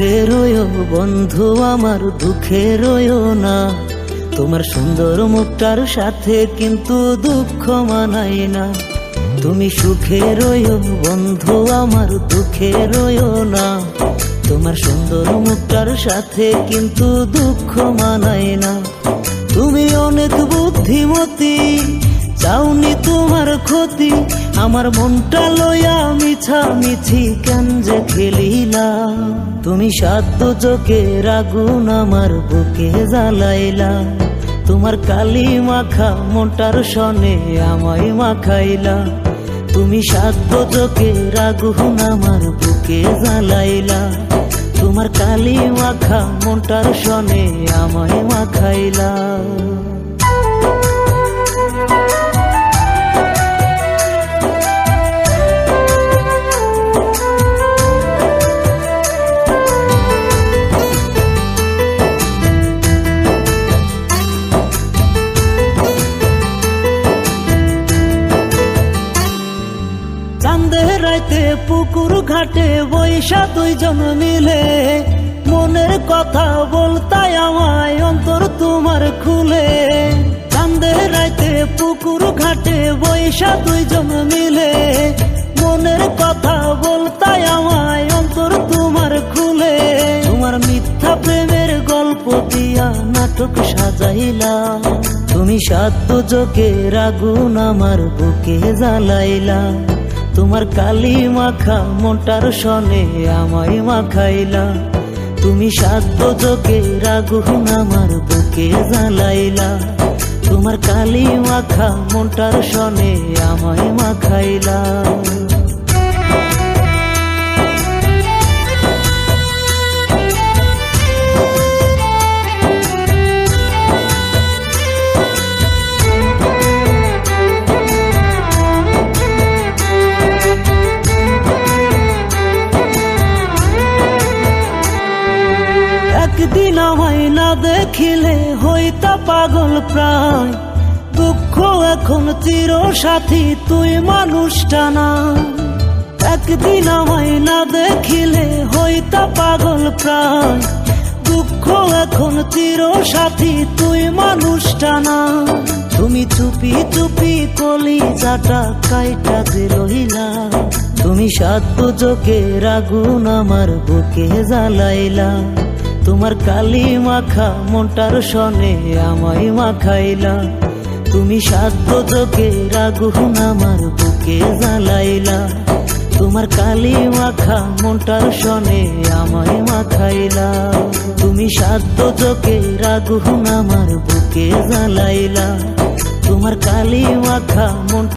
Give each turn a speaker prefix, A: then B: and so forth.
A: সুখেরও বন্ধু আমার দুঃখেরও না। তোমার সুন্দর মুখটার সাথে কিন্তু দুঃখ মানাই না। তুমি সুখেরও বন্ধু আমার দুঃখেরও না। তোমার সুন্দর মুখটার সাথে কিন্তু দুঃখ মানাই না। তুমি অনেক বুদ্ধিমতী, চাওনি তোমার ক্ষতি। আমার মনটা লইয়া মিছা মিছি কেন যে খেলিলা তুমি সাধ্য চোখে রাগুন আমার বুকে জ্বালাইলা। তোমার কালি মাখা মোটার সনে আমায় মাখাইলা। তুমি সাধ্য চোখে রাগুন আমার বুকে জ্বালাইলা। তোমার কালি মাখা মোটার সনে আমায় মাখাইলা। রাইতে পুকুর ঘাটে বৈশা দুইজন মিলে। মনের কথা বলতাই আমায় অন্তর তোমার খুলে। চাঁদের রাইতে পুকুর ঘাটে বৈশা দুইজন মিলে। মনের কথা বলতাই আমায় অন্তর তোমার খুলে। তোমার মিথ্যা প্রেমের গল্প দিয়া নাটক সাজাইলা তুমি সাধ্য চোখে রাগুন আমার বুকে জ্বালাইলা। তোমার কালি মাখা মোটার সনে আমায় মাখাইলা। তুমি সাত চোখে রাগুন আমার বুকে জ্বালাইলা। তোমার কালি মাখা মোটার সনে আমায় মাখাইলা। একদিন আমায় না দেখিলে হইতা পাগল প্রায়। দুঃখ এখন চির সাথী তুই মানুষটা না। একদিন আমায় না দেখিলে হইতা পাগল প্রায়। দুঃখ এখন চির সাথী তুই মানুষটা না। তুমি চুপি চুপি কলি যাটা কাইটা রহিলা। তুমি সাধ্য চোখে রাগুন আমার বুকে জ্বালাইলা। তোমার কালি মাখা মনটার সনে আমায় মাখাইলা। তুমি সাধ্য চোখে রাগুন আমার বুকে জ্বালাইলা। তোমার কালি মাখা মনটার সনে আমায় মাখাইলা। তুমি সাধ্য চোখে রাগুন আমার বুকে জ্বালাইলা। তোমার কালি মাখা মন